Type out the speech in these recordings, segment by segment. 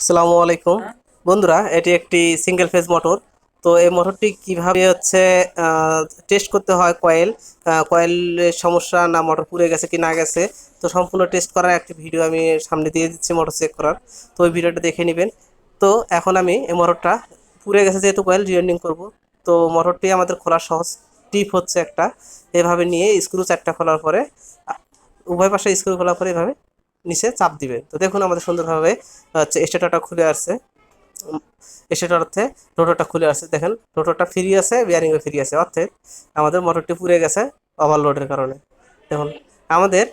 আসসালামু আলাইকুম। বন্ধুরা, এটি একটি সিঙ্গেল ফেজ মোটর তো এই মোটরটি কীভাবে হচ্ছে টেস্ট করতে হয় কয়েল কয়েলের সমস্যা না মোটর পুড়ে গেছে কি না গেছে, তো সম্পূর্ণ টেস্ট করার একটি ভিডিও আমি সামনে দিয়ে দিচ্ছি মোটর চেক করার। তো ওই ভিডিওটা দেখে নেবেন। তো এখন আমি এই মোটরটা পুড়ে গেছে যেহেতু কয়েল রিওয়েন্ডিং করব, তো মোটরটি আমাদের খোলার সহজ টিপ হচ্ছে একটা। এভাবে নিয়ে স্ক্রু চারটা খোলার পরে উভয় পাশে স্ক্রু খোলার পরে এভাবে নিচে চাপ দিবে। তো দেখুন আমাদের সুন্দরভাবে হচ্ছে স্টেটরটা খুলে আসছে। স্টেটর অর্থে রোটরটা খুলে আসছে। দেখেন রোটরটা ফ্রি আছে বিয়ারিংও ফ্রি আছে। অর্থাৎ আমাদের মোটরটি পুড়ে গেছে ওভারলোডের কারণে। দেখুন, আমাদের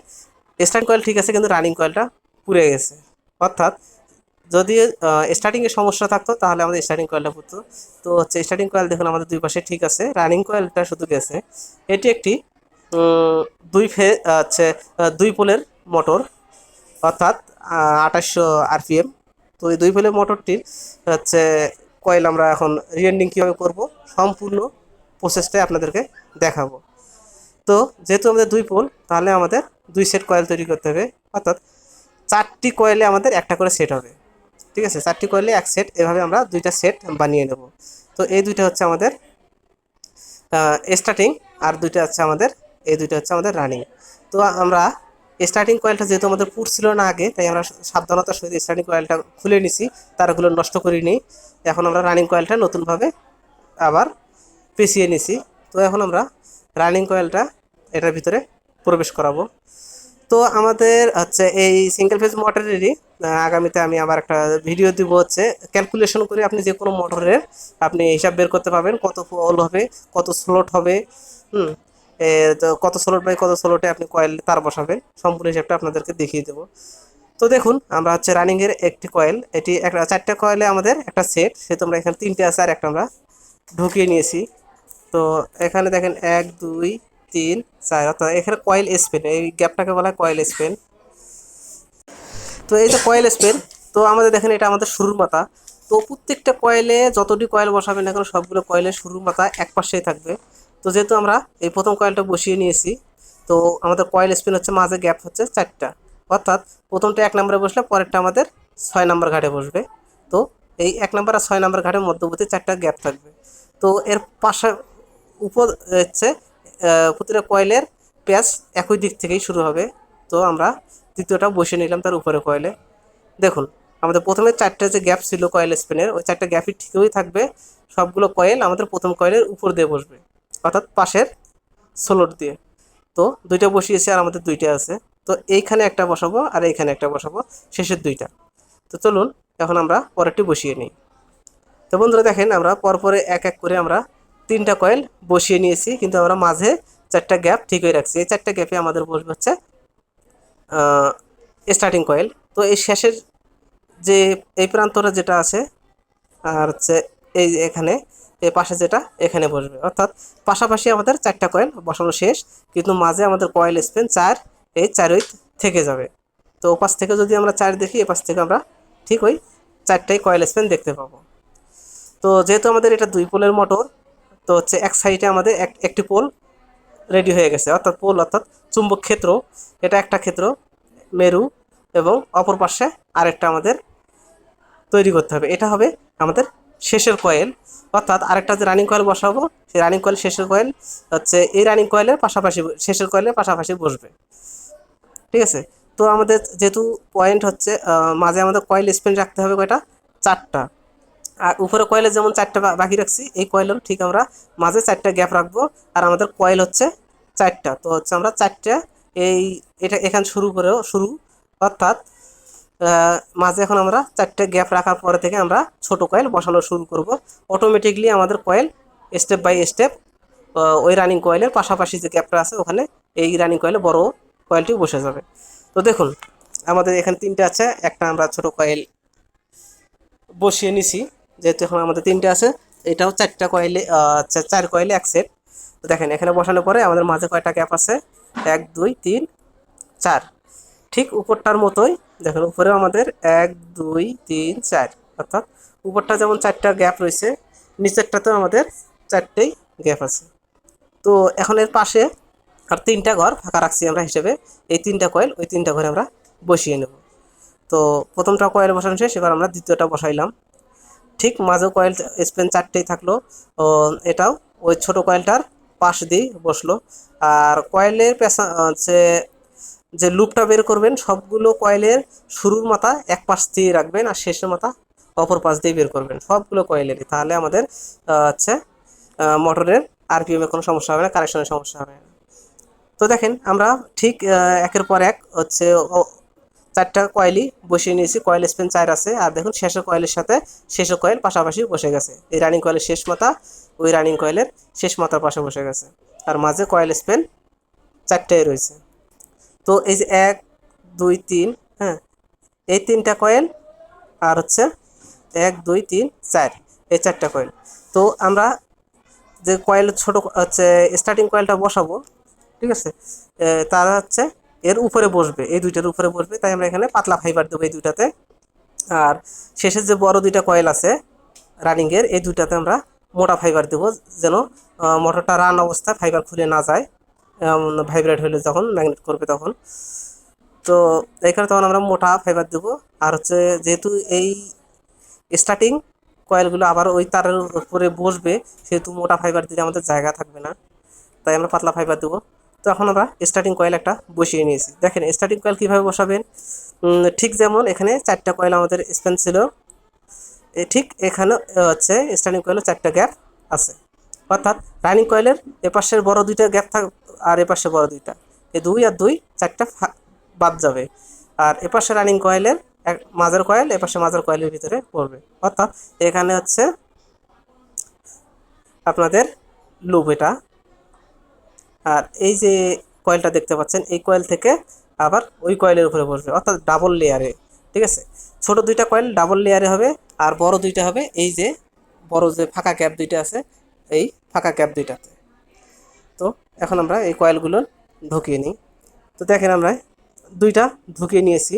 স্টার্ট কয়েল ঠিক আছে, কিন্তু রানিং কয়েলটা পুড়ে গেছে। অর্থাৎ যদি স্টার্টিংয়ে সমস্যা থাকতো, তাহলে আমাদের স্টার্টিং কয়েলটা পুড়তো। তো হচ্ছে স্টার্টিং কয়েল দেখুন আমাদের দুই পাশে ঠিক আছে। রানিং কয়েলটা শুধু গেছে। এটি একটি দুই ফে হচ্ছে দুই পোলের মোটর অর্থাৎ আঠাশশো আরপিএম। তো এই দুই পোলের মোটরটির, হচ্ছে, কয়েল আমরা এখন রিয়েন্ডিং কীভাবে করব, সম্পূর্ণ প্রসেসটাই আপনাদেরকে দেখাবো। তো যেহেতু আমাদের দুই পোল, তাহলে আমাদের দুই সেট কয়েল তৈরি করতে হবে। অর্থাৎ, চারটি কয়েলে আমাদের একটা করে সেট হবে। ঠিক আছে? চারটি কয়েলে এক সেট এভাবে আমরা দুইটা সেট বানিয়ে নেব। তো এই দুইটা হচ্ছে আমাদের স্টার্টিং আর দুইটা হচ্ছে আমাদের, এই দুইটা হচ্ছে আমাদের রানিং তো আমরা স্টার্টিং কয়েলটা যেহেতু আমাদের পুড়ছিল না আগে, তাই আমরা সাবধানতার সহিত স্টার্টিং কয়েলটা খুলে নিছি, তারগুলো নষ্ট করিনি এখন আমরা রানিং কয়েলটা নতুনভাবে আবার পেঁচিয়ে নিছি। তো এখন আমরা রানিং কয়েলটা এটার ভিতরে প্রবেশ করাবো। তো আমাদের হচ্ছে এই সিঙ্গেল ফেজ মোটরেরই আগামীতে আমি আবার একটা ভিডিও দিব হচ্ছে ক্যালকুলেশন করে আপনি যে কোনো মোটরের আপনি হিসাব বের করতে পারবেন, কত পোল হবে, কত স্লট হবে, হুম। তো কত স্লট বাই কত স্লটে আপনি কয়েল তার বসাবেন সম্পূর্ণ হিসাবটা আপনাদেরকে দেখিয়ে দেবো। তো দেখুন, আমরা হচ্ছে রানিংয়ের একটি কয়েল এটি একটা চারটা কয়েলে আমাদের একটা সেট সে তোমরা এখানে তিনটে আছে আর একটা আমরা ঢুকিয়ে নিয়েছি। তো এখানে দেখেন এক, দুই, তিন, চার, অর্থাৎ এখানে কয়েল স্পেন এই গ্যাপটাকে বলা হয় কয়েল স্পেন তো এই যে কয়েল স্পেন তো আমাদের দেখেন এটা আমাদের শুরুর মাথা। তো প্রত্যেকটা কয়েলে যতটি কয়েল বসাবেন এখন সবগুলো কয়েলের শুরুর মাথা এক পাশেই থাকবে। তো যেহেতু আমরা এই প্রথম কয়েলটা বসিয়ে নিয়েছি, তো আমাদের কয়েল স্পিন হচ্ছে, মাঝে গ্যাপ হচ্ছে চারটা। অর্থাৎ প্রথমটা এক নম্বরে বসলে পরেরটা আমাদের ছয় নম্বর ঘাটে বসবে। তো এই এক নম্বর আর ছয় নম্বর ঘাটের মধ্যবর্তী চারটা গ্যাপ থাকবে। তো এর পাশে উপর হচ্ছে প্রতিটা কয়েলের প্যাচ একই দিক থেকেই শুরু হবে। তো আমরা দ্বিতীয়টা বসিয়ে নিলাম তার উপরে কয়েলে দেখুন, আমাদের প্রথমে চারটে যে গ্যাপ ছিল কয়েল স্পিনের ওই চারটে গ্যাপই ঠিকই থাকবে। সবগুলো কয়েল আমাদের প্রথম কয়েলের উপর দিয়ে বসবে। অর্থাৎ পাশের সোলোট দিয়ে। তো দুইটা বসিয়েছি আর আমাদের দুইটা আছে। তো এইখানে একটা বসাবো আর এইখানে একটা বসাবো, শেষের দুইটা। তো চলুন, এখন আমরা পরেরটি বসিয়ে নিই। তো বন্ধুরা দেখেন, আমরা পরপরে এক এক করে আমরা তিনটা কয়েল বসিয়ে নিয়েছি, কিন্তু আমরা মাঝে চারটা গ্যাপ ঠিক হয়ে রাখছি। এই চারটা গ্যাপে আমাদের বসবে হচ্ছে স্টার্টিং কয়েল তো এই শেষের যে, এই প্রান্তটা যেটা আছে, আর হচ্ছে এই এখানে এই পাশে যেটা এখানে বসবে। অর্থাৎ পাশাপাশি আমাদের চারটা কয়েল বসানো শেষ, কিন্তু মাঝে আমাদের কয়েল স্পেন চার, এই চারই থেকে যাবে। তো ওপাশ থেকে যদি আমরা চার দেখি, এপাশ থেকে আমরা ঠিক ওই চারটাই কয়েল স্পেন দেখতে পাবো। তো যেহেতু আমাদের এটা দুই পোলের মোটর তো হচ্ছে এক সাইডে আমাদের এক, একটি পোল রেডি হয়ে গেছে। অর্থাৎ পোল অর্থাৎ চুম্বক ক্ষেত্র, এটা একটা ক্ষেত্র, মেরু এবং অপর পাশে আরেকটা আমাদের তৈরি করতে হবে। এটা হবে আমাদের শেষের কয়েল অর্থাৎ আরেকটা যে রানিং কয়েল বসাবো, সেই রানিং কয়েল শেষের কয়েল হচ্ছে এই রানিং কয়েলের পাশাপাশি শেষের কয়েলের পাশাপাশি বসবে। ঠিক আছে? তো আমাদের যেহেতু পয়েন্ট হচ্ছে মাঝে আমাদের কয়েল স্পেন রাখতে হবে কয়টা? চারটা। আর উপরে কয়েলে যেমন চারটা বাকি রাখছি, এই কয়েলেরও ঠিক আমরা মাঝে চারটা গ্যাপ রাখব, আর আমাদের কয়েল হচ্ছে চারটা। তো হচ্ছে আমরা চারটা এই এটা এখান শুরু করেও শুরু, অর্থাৎ মাঝে এখন আমরা চারটে গ্যাপ রাখার পরে থেকে আমরা ছোট কয়েল বসানো শুরু করব। অটোমেটিকলি আমাদের কয়েল স্টেপ বাই স্টেপ ওই রানিং কয়েলের পাশাপাশি যে গ্যাপটা আছে ওখানে এই রানিং কয়েলে বড় কয়েলটি বসে যাবে। তো দেখুন, আমাদের এখানে তিনটে আছে, একটা আমরা ছোট কয়েল বসিয়ে নিছি, যেহেতু এখন আমাদের তিনটে আছে, এটাও চারটা কয়েলে চার কয়েলে এক সেট তো দেখেন, এখানে বসানোর পরে আমাদের মাঝে কয়টা গ্যাপ আছে? এক, দুই, তিন, চার। ঠিক উপরটার মতোই দেখেন উপরেও আমাদের এক, দুই, তিন, চার। অর্থাৎ উপরটা যেমন চারটা গ্যাপ রয়েছে, নিচেরটাতেও আমাদের চারটেই গ্যাপ আছে। তো এখন এর পাশে আর তিনটা ঘর ফাঁকা রাখছি আমরা হিসেবে। এই তিনটা কয়েল ওই তিনটা ঘরে আমরা বসিয়ে নেব। তো প্রথমটা কয়েল বসানো শেষ, এবার আমরা দ্বিতীয়টা বসাইলাম। ঠিক মাঝে কয়েল স্পেন চারটেই থাকল। এটাও ওই ছোট কয়েলটার পাশ দিয়ে বসল। আর কয়েলের পেছা হচ্ছে যে লুপটা বের করবেন, সবগুলো কয়েলের শুরুর মাথা এক পাশ দিয়ে রাখবেন আর শেষের মাথা অপর পাশ দিয়ে বের করবেন। সবগুলো কয়েলেরই তাহলে আমাদের হচ্ছে মোটরের আরপিএমে কোনো সমস্যা হবে না কানেকশনের সমস্যা হবে না। তো দেখেন, আমরা ঠিক একের পর এক হচ্ছে চারটা কয়েলই বসিয়ে নিয়েছি। কয়েল স্পেন চার আছে। আর দেখুন, শেষের কয়েলের সাথে শেষের কয়েল পাশাপাশি বসে গেছে। এই রানিং কয়েলের শেষ মাথা, ওই রানিং কয়েলের শেষ মাথার পাশে বসে গেছে। আর মাঝে কয়েল স্পেন চারটাই রয়েছে। তো এই যে এক, দুই, তিন হ্যাঁ এই তিনটা কয়েল আর হচ্ছে এক, দুই, তিন, চার, এই চারটা কয়েল তো আমরা যে কয়েল ছোট হচ্ছে স্টার্টিং কয়েলটা বসাবো, ঠিক আছে? তারা হচ্ছে এর উপরে বসবে, এই দুইটার উপরে বসবে, তাই আমরা এখানে পাতলা ফাইবার দেবো এই দুইটাতে। আর শেষের যে বড় দুইটা কয়েল আছে রানিংয়ের এই দুইটাতে আমরা মোটা ফাইবার দেবো, যেন মোটরটা রান অবস্থায় ফাইবার খুলে না যায়। ভাইব্রেট হলে যখন ম্যাগনেট করবে তখন। তো এখানে তখন আমরা মোটা ফাইবার দেবো। আর হচ্ছে যেহেতু এই স্টার্টিং কয়েলগুলো আবার ওই তারের উপরে বসবে, সেহেতু মোটা ফাইবার দিলে আমাদের জায়গা থাকবে না। তাই আমরা পাতলা ফাইবার দেবো। তো এখন আমরা স্টার্টিং কয়েল একটা বসিয়ে নিয়েছি। দেখেন স্টার্টিং কয়েল কীভাবে বসাবেন? ঠিক যেমন এখানে চারটা কয়েল আমাদের স্পেন ছিল। ঠিক এখানে হচ্ছে স্টার্টিং কয়েলের চারটা গ্যাপ আছে। অর্থাৎ রানিং কয়েলের এপাশের বড় দুইটা গ্যাপ থাক আর এপাশে বড় দুইটা। এই দুই আর দুই চারটা বাদ যাবে। আর এপাশে রানিং কয়েলের এক মাঝের কয়েল এপাশে মাঝের কয়েলের ভিতরে পড়বে। অর্থাৎ এখানে হচ্ছে আপনাদের লুপ এটা। আর এই যে কয়েলটা দেখতে পাচ্ছেন, এই কয়েল থেকে আবার ওই কয়েলের উপরে বসবে অর্থাৎ ডাবল লেয়ারে ঠিক আছে? ছোট দুইটা কয়েল ডাবল লেয়ারে হবে, আর বড় দুইটা হবে, এই যে বড় যে ফাঁকা ক্যাপ দুইটা আছে, এই ফাঁকা ক্যাপ দুইটাতে। এখন আমরা এই কয়েলগুলো ঢুকিয়ে নিই। তো দেখেন আমরা দুইটা ঢুকিয়ে নিয়েছি।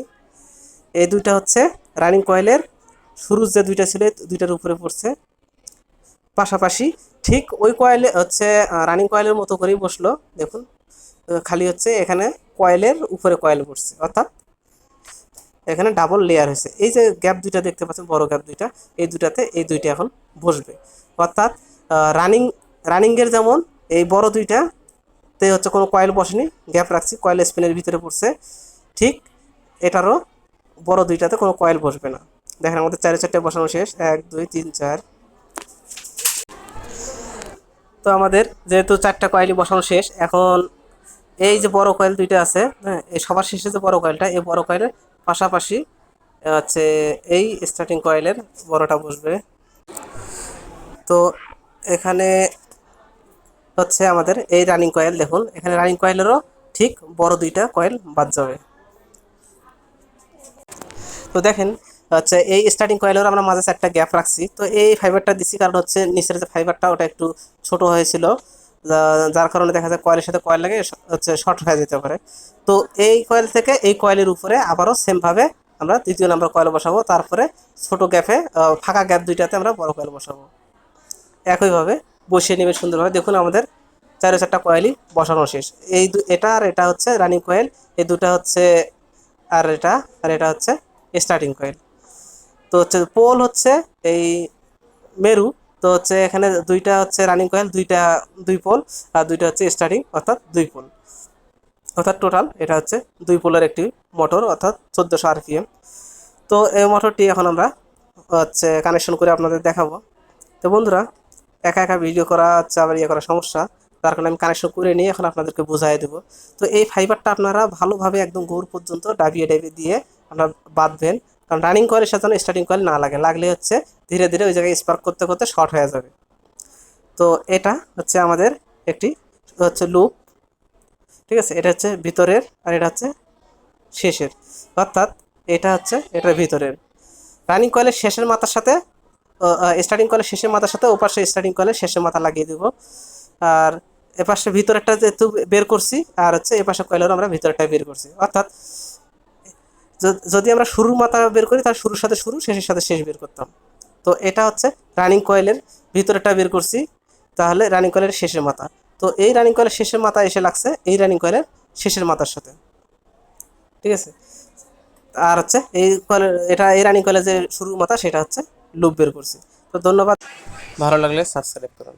এই দুইটা হচ্ছে রানিং কয়েলের শুরুর যে দুইটা ছিল দুইটার উপরে পড়ছে। পাশাপাশি ঠিক ওই কয়েলে হচ্ছে রানিং কয়েলের মতো করেই বসল। দেখুন খালি হচ্ছে এখানে কয়েলের উপরে কয়েল পড়ছে অর্থাৎ এখানে ডাবল লেয়ার হয়েছে। এই যে গ্যাপ দুইটা দেখতে পাচ্ছেন, বড় গ্যাপ দুইটা, এই দুইটাতে এই দুইটা এখন বসবে। অর্থাৎ রানিং, রানিংয়ের যেমন এই বড় দুইটা তে হচ্ছে কোনো কয়েল বসেনি গ্যাপ রাখছি কয়েল স্পিনের ভিতরে পড়ছে। ঠিক এটারও বড় দুইটাতে কোনো কয়েল বসবে না। দেখেন আমাদের চারে চারটে বসানো শেষ। এক, দুই, তিন, চার। তো আমাদের যেহেতু চারটা কয়েলই বসানো শেষ, এখন এই যে বড় কয়েল দুইটা আছে হ্যাঁ এই সবার শেষে যে বড় কয়েলটা এই বড় কয়েলের পাশাপাশি হচ্ছে এই স্টার্টিং কয়েলের বড়টা বসবে। তো এখানে হচ্ছে আমাদের এই রানিং কয়েল দেখুন। এখানে রানিং কয়েলেরও ঠিক বড় দুইটা কয়েল বাদ যাবে। তো দেখেন, হচ্ছে এই স্টার্টিং কয়েলের আমরা মাঝে চারটা গ্যাপ রাখছি। তো এই ফাইবারটা দিছি কারণ হচ্ছে নিচের যে ফাইবারটা ওটা একটু ছোট হয়েছিল। যার কারণে দেখা যায় কয়েলের সাথে কয়েল লাগে হচ্ছে শর্ট হয়ে যেতে পারে। তো এই কয়েল থেকে এই কয়েলের উপরে আবারও সেমভাবে আমরা তৃতীয় নাম্বার কয়েল বসাবো। তারপরে ছোট গ্যাপে ফাঁকা গ্যাপ দুইটাতে আমরা বড় কয়েল বসাবো। একইভাবে বসিয়ে নেবেন সুন্দরভাবে। দেখুন আমাদের চারে চারটা কয়েলই বসানো শেষ। এই এটা আর এটা হচ্ছে রানিং কয়েল এই দুটা হচ্ছে আর এটা আর এটা হচ্ছে স্টার্টিং কয়েল তো হচ্ছে পোল হচ্ছে এই মেরু, তো হচ্ছে এখানে দুইটা হচ্ছে রানিং কয়েল দুইটা দুই পোল আর দুইটা হচ্ছে স্টার্টিং অর্থাৎ দুই পোল অর্থাৎ টোটাল এটা হচ্ছে দুই পোলের একটি মোটর অর্থাৎ চোদ্দোশো আরপিএম তো এই মোটরটি এখন আমরা হচ্ছে কানেকশন করে আপনাদের দেখাবো। তো বন্ধুরা একা একা ভিডিও করা হচ্ছে আবার ইয়ে করা সমস্যা। তার কারণে আমি কানেকশন করে নিয়ে এখন আপনাদেরকে বুঝাই দেবো। তো এই ফাইবারটা আপনারা ভালোভাবে একদম গৌর পর্যন্ত ডাবিয়ে ডাবিয়ে দিয়ে আপনারা বাঁধবেন। কারণ রানিং কয়েলের সাথে স্টার্টিং কয়েল না লাগে। লাগলে হচ্ছে ধীরে ধীরে ওই জায়গায় স্পার্ক করতে করতে শর্ট হয়ে যাবে। তো এটা হচ্ছে আমাদের একটি হচ্ছে লুপ ঠিক আছে? এটা হচ্ছে ভিতরের আর এটা হচ্ছে শেষের। অর্থাৎ এটা হচ্ছে এটার ভিতরের। রানিং কয়েলের শেষের মাথার সাথে স্টার্টিং কলের শেষের মাথার সাথে ওপাশে স্টার্টিং কয়েলের শেষের মাথা লাগিয়ে দেবো। আর এপাশে ভিতরেরটা যেহেতু বের করছি, আর হচ্ছে এপাশে কয়েলেরও আমরা ভিতরেরটা বের করছি। অর্থাৎ যদি আমরা শুরুর মাথা বের করি, তাহলে শুরুর সাথে শুরু, শেষের সাথে শেষ বের করতাম। তো এটা হচ্ছে রানিং কয়েলের ভিতরেটা বের করছি, তাহলে রানিং কয়েলের শেষের মাথা। তো এই রানিং কয়েলের শেষের মাথা এসে লাগছে এই রানিং কয়েলের শেষের মাথার সাথে। ঠিক আছে? আর হচ্ছে এই কলে এটা এই রানিং কয়েলের যে শুরুর মাথা, সেটা হচ্ছে লুপ বের করছি। তো ধন্যবাদ। ভালো লাগলে সাবস্ক্রাইব করুন।